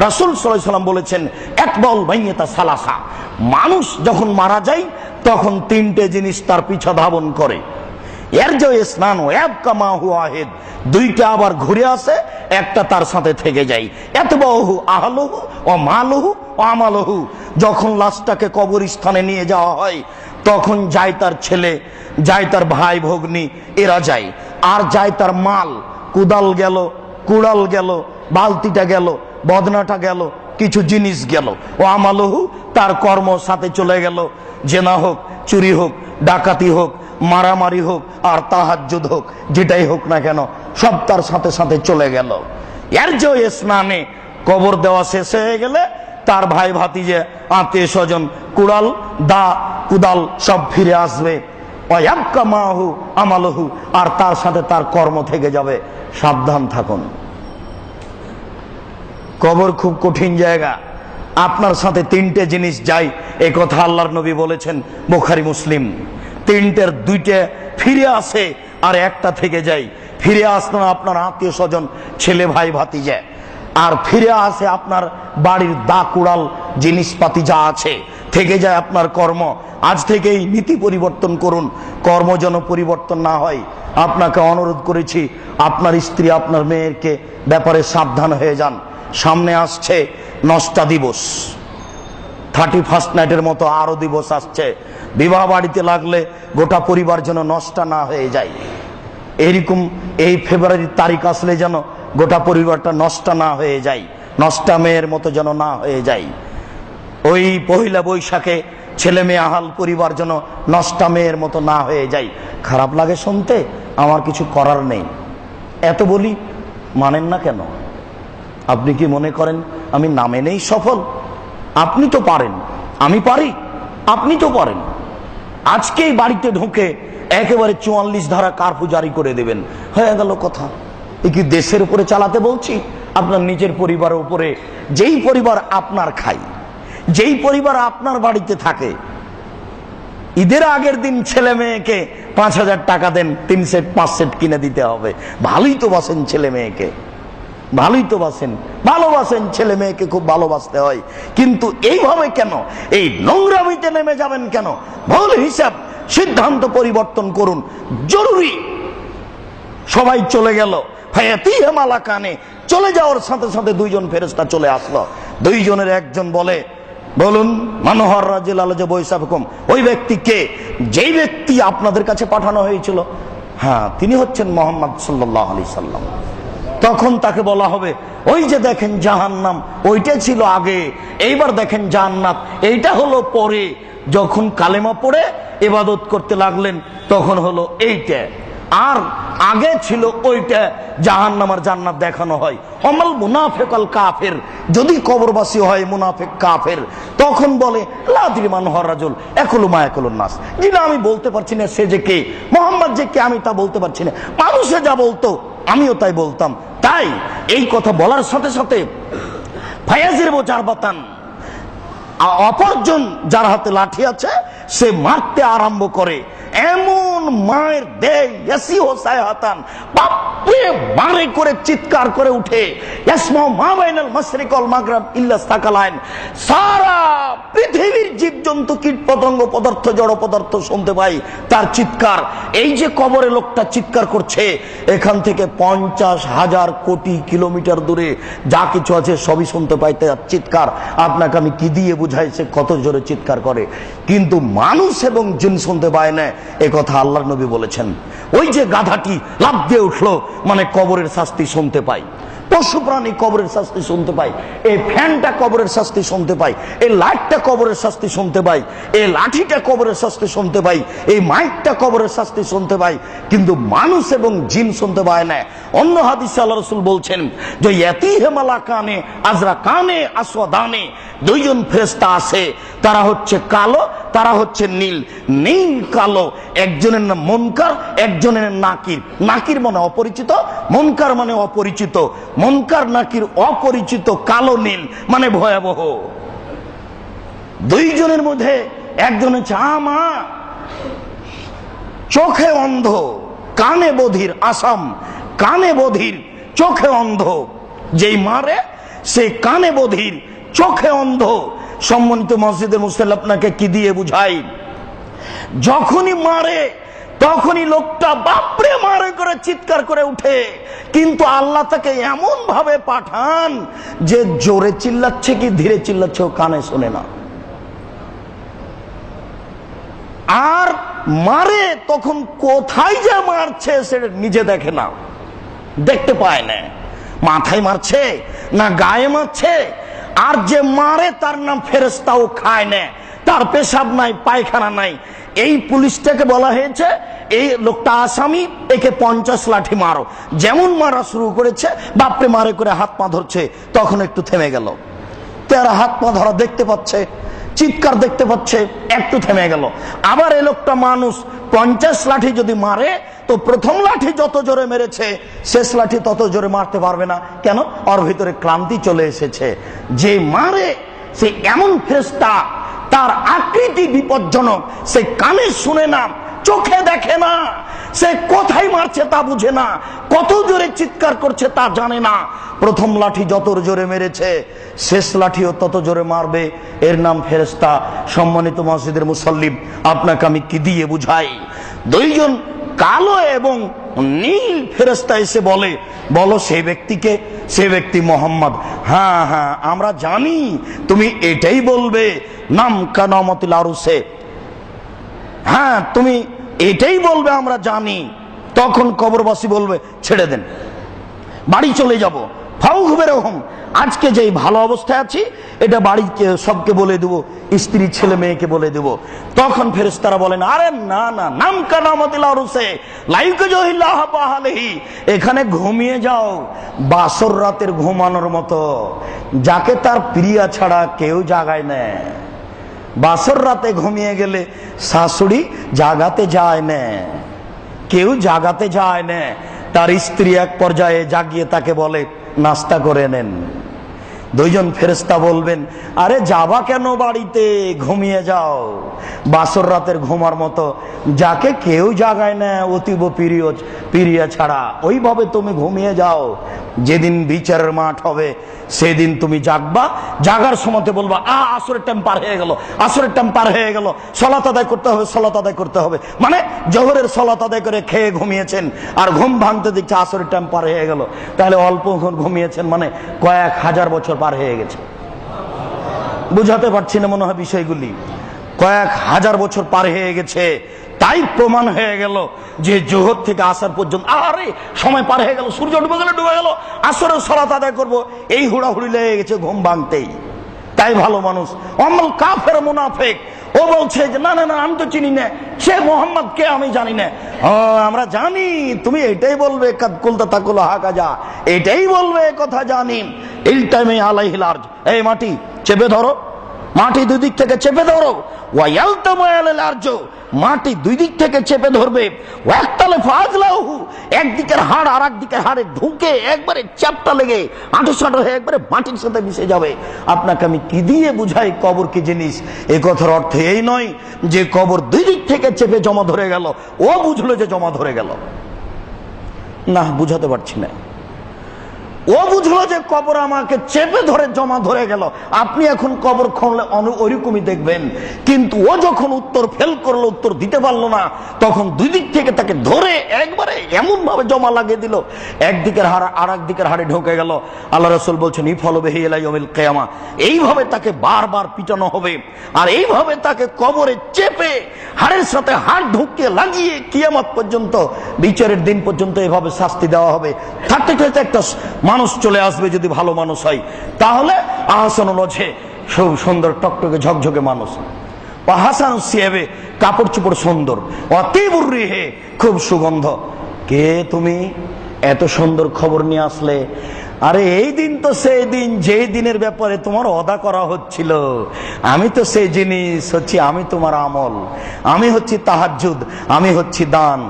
রাসুল সাল্লাম বলেছেন একবল মাইয়েতা সালাসা। মানুষ যখন মারা যায়, তখন তিনটে জিনিস তার পিছা ধাবন করে। এর যে স্নান ওয়াব কামা হুয়াহেদ দুইটা আবার ঘুরে আসে, একটা তার সাথে থেকে যায়। এত বহু আহলহু ও মালহু ও আমালহু। যখন লাশটাকে কবরস্থানে নিয়ে যাওয়া হয়, তখন যায় তার ছেলে, যায় তার ভাই ভগ্নী, এরা যায়। আর যায় তার মাল। কুদাল গেল, কুড়াল গেল, বালতিটা গেল বদনাটা গেল, কিছু জিনিস গেল। ও আমালহু তার কর্ম সাথে চলে গেল। জেনা হোক, চুরি হোক, ডাকাতি হোক, মারামারি হোক, আর তাহাজ্জুদ হোক, যেটাই হোক না কেন, সব তার সাথে সাথে চলে গেল। এর যে স্নানে কবর দেওয়া শেষ হয়ে গেলে, তার ভাই ভাতিজে, আত্মীয় স্বজন, কুড়াল, দা, কুদাল সব ফিরে আসবে। ওয়াক্কা মাহু আমালহু, আর তার সাথে তার কর্ম থেকে যাবে। সাবধান থাকুন। কবর খুব কঠিন জায়গা। আপনার সাথে তিনটে জিনিস যাই এ কথা আল্লাহর নবী বলেছেন, বোখারি, মুসলিম। তিনটের দুইটে ফিরে আসে আর একটা থেকে যায়। ফিরে আসলো আপনার আত্মীয় স্বজন, ছেলে ভাই ভাতি যায় আর ফিরে আসে আপনার বাড়ির দা কুড়াল জিনিসপাতি যা আছে। থেকে যায় আপনার কর্ম। আজ থেকেই নীতি পরিবর্তন করুন। কর্ম যেন পরিবর্তন না হয়। আপনাকে অনুরোধ করেছি, আপনার স্ত্রী, আপনার মেয়েরকে ব্যাপারে সাবধান হয়ে যান। সামনে আসছে নষ্টা দিবস। থার্টি ফার্স্ট নাইটের মতো আরও দিবস আসছে। বিবাহ বাড়িতে লাগলে গোটা পরিবার যেন নষ্টা না হয়ে যায়। এইরকম এই ফেব্রুয়ারির তারিখ আসলে যেন গোটা পরিবারটা নষ্ট না হয়ে যায়, নষ্টা মেয়ের মতো যেন না হয়ে যায়। ওই পহিলা বৈশাখে ছেলে মেয়ে আহাল পরিবার যেন নষ্টা মেয়ের মতো না হয়ে যায়। খারাপ লাগে শুনতে, আমার কিছু করার নেই। এত বলি মানেন না কেন? আপনি কি মনে করেন আমি নামে নেই সফল? আপনি তো পারেন। আমি পারি। আপনি তো পারেন। আজকেই বাড়িতে ঢুকে একেবারে চুয়াল্লিশ ধারা কার্ফু জারি করে দেবেন। হয়ে গেল কথা। এ কি দেশের উপরে চালাতে বলছি? আপনার নিজের পরিবারের উপরে। যেই পরিবার আপনার খাই, যেই পরিবার আপনার বাড়িতে থাকে, ঈদের আগের দিন ছেলে মেয়েকে পাঁচ হাজার টাকা দেন, তিন সেট, পাঁচ সেট কিনে দিতে হবে। ভালোই তো বাসেন ছেলে মেয়েকে। ভালোই তো বাসেন, ভালোবাসেন ছেলে মেয়েকে খুব ভালোবাসতে হয়। কিন্তু এইভাবে কেন? এই নোংরামিতে নেমে যাবেন কেন? ভুল হিসাব, সিদ্ধান্ত পরিবর্তন করুন। জরুরি। সবাই চলে গেল। হেমালা কানে চলে যাওয়ার সাথে সাথে দুইজন ফেরেস্তা চলে আসলো। দুইজনের একজন বলে, বলুন, মনোহর আলজ বৈশাখ হুকুম, ওই ব্যক্তিকে যেই ব্যক্তি আপনাদের কাছে পাঠানো হয়েছিল? হ্যাঁ তিনি হচ্ছেন মোহাম্মদ সাল্লাহ আলি সাল্লাম। তখন তাকে বলা হবে, ওই যে দেখেন জাহান্নাম, ওইটা ছিল আগে, এইবার দেখেন জাহান্নাত এইটা হলো পরে। যখন কালেমা পড়ে এবাদত করতে লাগলেন, তখন হলো এইটা। আর আগে ছিল ওইটা, জাহান্নাম আর জান্নাত দেখানো হয়। অমল মুনাফেকাল কাফের, যদি কবরবাসী হয় মুনাফেক কাফের, তখন বলে লাদিমান হরাজুল একলু মা একলুন নাস। যিনি আমি বলতে পারছি না সে যে কে, মোহাম্মদ যে কে, আমি তা বলতে পারছি না। মানুষে যা বলতো, আমিও তাই বলতাম। তাই এই কথা বলার সাথে সাথে ফায়াজের বোঝার বাতান অপরজন যার হাতে লাঠি আছে, সে মারতে আরম্ভ করে। এমন মায়ের দেয় হাতান হোসায় চিৎকার করে উঠে সারা পৃথিবীর জীবজন্তু কীট পদার্থ, জড় পদার্থ শুনতে পাই, তার চিৎকার। এই যে কবরে লোকটা চিৎকার করছে, এখান থেকে পঞ্চাশ হাজার কোটি কিলোমিটার দূরে যা কিছু আছে সবই শুনতে পাই, তার চিৎকার। আপনাকে আমি কি দিয়ে বুঝাই সে কত জোরে চিৎকার করে? কিন্তু মানুষ এবং জিন শুনতে পায় না, এ কথা আল্লাহ নবী বলেছেন। ওই যে গাধাটি লাভ দিয়ে উঠল মানে কবরের শাস্তি শুনতে পাই। পশু প্রাণী কবরের শাস্তি শুনতে পাই, এই ফ্যানটা কবরের শাস্তি শুনতে পাই, এই লাইটটা কবরের শাস্তি শুনতে পাই, এই লাঠিটা কবরের শাস্তি শুনতে পাই, এই মাইকটা কবরের শাস্তি শুনতে পাই, কিন্তু মানুষ এবং জিন শুনতে পায় না। অন্য হাদিস আল্লাহ রসুল বলছেন যে এতি হেমালা কানে আজরা কানে আসওয়াদানে, দুইজন ফেরেস্তা আছে, তারা হচ্ছে কালো, তারা হচ্ছে নীল। নীল, কালো, একজনের নাম মনকার, একজনের নাকির। নাকির মানে অপরিচিত, মনকার মানে অপরিচিত। মনকার নাকির অপরিচিত কালো নীল মানে ভয়াবহ। দুইজনের মধ্যে একজন হচ্ছে আমা। চোখে অন্ধ, কানে বধির আসাম। কানে বধির, চোখে অন্ধ। যেই মারে সে কানে বধির, চোখে অন্ধ। সম্মানিত মসজিদের মুসল্লি আপনাকে কি দিয়ে বুঝাই? যখনই মারে তখনই লোকটা বাপরে মারে করে চিৎকার করে উঠে। কিন্তু আল্লাহ তাকে এমন ভাবে পাঠান যে জোরে চিল্লাচ্ছে কি ধীরে চিল্লাচ্ছে ও কানে শোনে না। আর মারে তখন কোথায় যে মারছে সেটা নিজে দেখে না। দেখতে পায় না। মাথায় মারছে না গায়ে মারছে। আর যে মারে তার নাম ফেরেস্তাও খায় না। তার পেশাব নাই, পায়খানা নাই। এই পুলিশটাকে বলা হয়েছে, এই লোকটা আসামি, একে পঞ্চাশ লাঠি মারো। যেমন মারা শুরু করেছে, বাপরে মারে করে হাত পা ধরছে, তখন একটু থেমে গেল। তেরা হাত পা ধরা দেখতে পাচ্ছে, চিৎকার দেখতে পাচ্ছে, একটু থেমে গেল। আবার এই লোকটা মানুষ, পঞ্চাশ লাঠি যদি মারে, তো প্রথম লাঠি যত জোরে মেরেছে, শেষ লাঠি তত জোরে মারতে পারবে না। কেন? ওর ভিতরে ক্লান্তি চলে এসেছে। যে মারে, সে এমন ফেরেস্তা তার আকৃতি বিপজ্জনক। সে কানে শুনে না, চোখে দেখে না। সে কোথায় মারছে তা বুঝে না। কত জোরে চিৎকার করছে তা জানে না। প্রথম লাঠি যত জোরে মেরেছে, শেষ লাঠিও তত জোরে মারবে। এর নাম ফেরেস্তা সম্মানিত মসজিদের মুসল্লিম, আপনাকে আমি কি দিয়ে বুঝাই? দুইজন কালো এবং নীল। ফেরস্তা এসে বলে, বলো সে ব্যক্তিকে, সে ব্যক্তি মোহাম্মদ। হ্যাঁ হ্যাঁ আমরা জানি, তুমি এটাই বলবে, নাম কানামতিল আরুসে হ্যাঁ তুমি এটাই বলবে, আমরা জানি। তখন কবরবাসী বলবে, ছেড়ে দেন। বাড়ি চলে যাব। আজকে যেই ভালো অবস্থায় আছি, এটা বাড়িকে সবকে বলে দেবো, স্ত্রী, ছেলে, মেয়েকে বলে দেব। তখন ফেরেস্তারা বলেন, আরে না না নাম জহিল্লাহ বাহালেহি, এখানে ঘুমিয়ে যাও, বাসর রাতের ঘুমানোর মতো। যাকে তার প্রিয়া ছাড়া কেউ জাগায় নেয় বাসর রাতে ঘুমিয়ে গেলে শাশুড়ি জাগাতে যায় না। কেউ জাগাতে যায় না। তার স্ত্রী এক পর্যায়ে জাগিয়ে তাকে বলে নাস্তা করে নেন। দুইজন ফেরেস্তা বলবেন, আরে যাবা কেন বাড়িতে? ঘুমিয়ে যাও। বাসর রাতের ঘুমার মতো, যাকে কেউ জাগায় না, অতীব প্রিয়, প্রিয়া ছাড়া। ওইভাবে তুমি ঘুমিয়ে যাও। যেদিন বিচারের মাঠ হবে, সেদিন তুমি জাগবা। জাগার সময়তে বলবা, আ, আসরের টাইম পার হয়ে গেল, আসরের টাইম পার হয়ে গেল। সলাত আদায় করতে হবে, সলাত আদায় করতে হবে। মানে জহরের সলাত আদায় করে খেয়ে ঘুমিয়েছেন, আর ঘুম ভাঙতে দিচ্ছে আসরের টাইম পার হয়ে গেল। তাহলে অল্প ঘুমিয়েছেন মানে কয়েক হাজার বছর পার হয়ে গেছে। বুঝাতে পারছি না মনে হয় বিষয়গুলি। কয়েক হাজার বছর পার হয়ে গেছে, তাই প্রমাণ হয়ে গেল যে জোহর থেকে আসার পর্যন্ত, আরে, সময় পার হয়ে গেল, সূর্য ডুবে গেল ডুবে গেল আসরে সরাত আদায় করব, এই হুড়াহুড়ি লেগে গেছে ঘুম ভাঙতেই। তাই ভালো মানুষ, অমল কাফের মুনাফেক ও বলছে যে, না না না, আমি তো চিনি না। সে মোহাম্মদ কে আমি জানি না। আমরা জানি। তুমি এটাই বলবে কাদকুলতা তাকুল হাকা যা এটাই বলবে কথা জানি। এই টাইমে আলাইহিল আরজ। এই মাটি চেপে ধরো। মাটি দুই দিক থেকে চেপে ধরো। মাটি দুই দিক থেকে চেপে ধরবে। একদিকের হাড় আর একদিকের হাড়ে ঢুকে একবারে চাপটা লেগে আঁটু সাঁটো হয়ে একবারে মাটির সাথে মিশে যাবে। আপনাকে আমি কি দিয়ে বুঝাই কবর কি জিনিস? এ কথার অর্থ এই নয় যে কবর দুই দিক থেকে চেপে জমা ধরে গেল। ও বুঝলো যে জমা ধরে গেল। না, বুঝাতে পারছি না। ও বুঝলো যে কবর আমাকে চেপে ধরে, জমা ধরে গেল। আপনি এখন কবর খুঁড়লে ওইরকমই দেখবেন। কিন্তু ও যখন উত্তর ফেল করল, উত্তর দিতে পারল না, তখন দুই দিক থেকে তাকে ধরে একবারে এমন ভাবে জমা লাগিয়ে দিল। একদিকের হাড় আর একদিকের হাড়ে ঢুকে গেল। আল্লাহ রসুল বলছেন ই ফলবে হিলাইমিল কেয়ামা। এইভাবে তাকে বারবার পিটানো হবে। আর এইভাবে তাকে কবরে চেপে হাড়ের সাথে হাড় ঢুকিয়ে লাগিয়ে কিয়ামত পর্যন্ত, বিচারের দিন পর্যন্ত এভাবে শাস্তি দেওয়া হবে। থাকতে একটা মানুষ চলে আসবে যদি ভালো মানুষ হয়। তাহলে আহসান লঝে খুব সুন্দর টকটকে ঝকঝকে মানুষ। হাসান সিয়াবে, কাপড় চোপড় সুন্দর। অতীবুর হে খুব সুগন্ধ। কে তুমি? এত সুন্দর খবর নিয়ে আসলে। আরে এই দিন তো সেই দিন, যেই দিনের ব্যাপারে তোমার অদা করা হচ্ছিল। আমি তো সেই জিনিস হচ্ছি, আমি তোমার আমল। আমি হচ্ছি তাহাজুদ আমি হচ্ছি দান।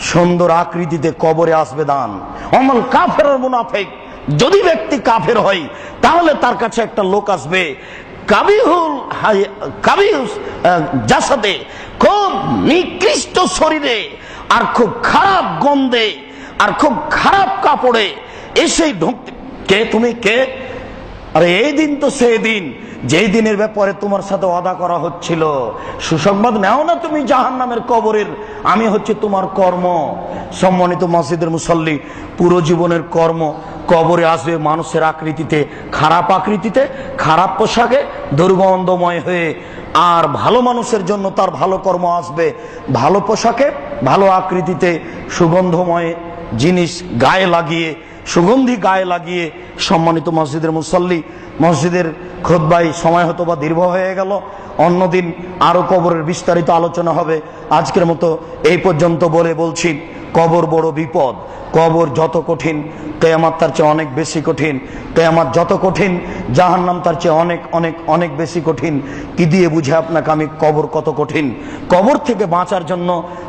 সুন্দর আকৃতিতে কবরে আসবে দান। অমল কাফের মুনাফেক। যদি ব্যক্তি কাফের হয়, তাহলে তার কাছে একটা লোক আসবে, কাবিহুল কাবিহুস জাসাদে, খুব নিকৃষ্ট শরীরে আর খুব খারাপ গন্ধে আর খুব খারাপ কাপড়ে এসে ঢুকতে কে তুমি? কে? আর এই দিন তো সেই দিন, যেই দিনের ব্যাপারে তোমার সাথে অদা করা হচ্ছিল। সুসংবাদ নেও না তুমি জাহান নামের কবরের। আমি হচ্ছে তোমার কর্ম। সম্মানিত মসজিদের মুসল্লি, পুরো জীবনের কর্ম। কবরে আসবে মানুষের আকৃতিতে, খারাপ আকৃতিতে, খারাপ পোশাকে, দুর্গন্ধময় হয়ে। আর ভালো মানুষের জন্য তার ভালো কর্ম আসবে। ভালো পোশাকে, ভালো আকৃতিতে, সুগন্ধময় জিনিস গায়ে লাগিয়ে, সুগন্ধি গায়ে লাগিয়ে সম্মানিত মসজিদের মুসল্লি, মসজিদের খোদ্বাই সময় হতো বা দীর্ঘ হয়ে গেল। অন্যদিন আরও কবরের বিস্তারিত আলোচনা হবে। আজকের মতো এই পর্যন্ত বলে বলছি, কবর বড় বিপদ। কবর যত কঠিন, কেয়ামাত তার চেয়ে অনেক বেশি কঠিন, কেয়ামাত যত কঠিন, জাহান্নাম তার চেয়ে অনেক অনেক অনেক বেশি কঠিন। কি দিয়ে বুঝে আপনাকে আমি কবর কত কঠিন? কবর থেকে বাঁচার জন্য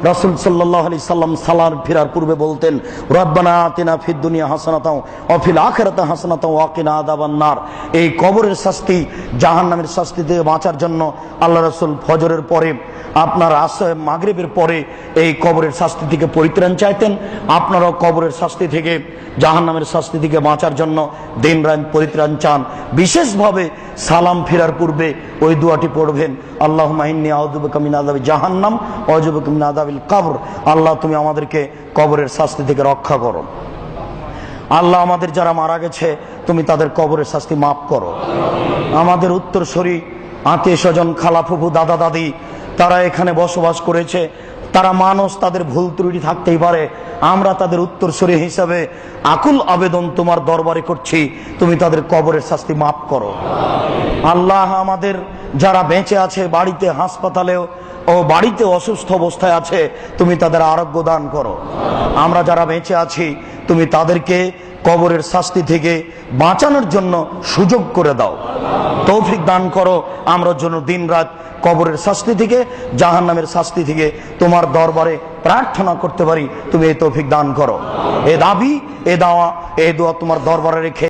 রাসুল সাল্লাহ আলি সাল্লাম সালার ফিরার পূর্বে বলতেন, রব্বানা আতিনা ফিদ দুনিয়া হাসানাতাও অফিল আখেরাতে হাসানাতাও ওয়াকিনা আদাবান্নার এই কবরের শাস্তি, জাহান্নামের শাস্তি থেকে বাঁচার জন্য আল্লাহ রসুল ফজরের পরে, আপনার আশ্রয় মাগরিবের পরে এই কবরের শাস্তি থেকে পরিত্রাণ চাইতেন। আপনারাও কবরের শাস্তি থেকে, জাহান্নামের শাস্তি থেকে বাঁচার জন্য দিন রাত পরিত্রাণ চান বিশেষভাবে সালাম ফেরার পূর্বে ওই দুয়াটি পড়বেন আল্লাহ মাহিনী আউদুবকামিন আদাবি জাহান্নাম অজুবকামিন আদাবিল কবর। আল্লাহ, তুমি আমাদেরকে কবরের শাস্তি থেকে রক্ষা করো। আল্লাহ আমাদের যারা মারা গেছে, তুমি তাদের কবরের শাস্তি মাফ করো। আমাদের উত্তরসূরি আত্মীয় স্বজন, খালা ফুফু, দাদা দাদি, তারা এখানে বসবাস করেছে। তারা মানুষ, তাদের ভুল ত্রুটি থাকতেই পারে। আমরা তাদের উত্তরসূরি হিসাবে আকুল আবেদন তোমার দরবারে করছি। তুমি তাদের কবরের শাস্তি মাফ করো। আল্লাহ আমাদের যারা বেঁচে আছে, বাড়িতে, হাসপাতালেও ও বাড়িতে অসুস্থ অবস্থায় আছে, তুমি তাদের আরোগ্য দান করো। আমরা যারা বেঁচে আছি, তুমি তাদেরকে কবরের শাস্তি থেকে বাঁচানোর জন্য সুযোগ করে দাও। তৌফিক দান করো। আমরা জন্য দিন রাত কবরের শাস্তি থেকে জাহান নামের শাস্তি থেকে তোমার দরবারে প্রার্থনা করতে পারি, তুমি এই তৌফিক দান করো। এ দাবি, এ দাওয়া, এ দোয়া তোমার দরবারে রেখে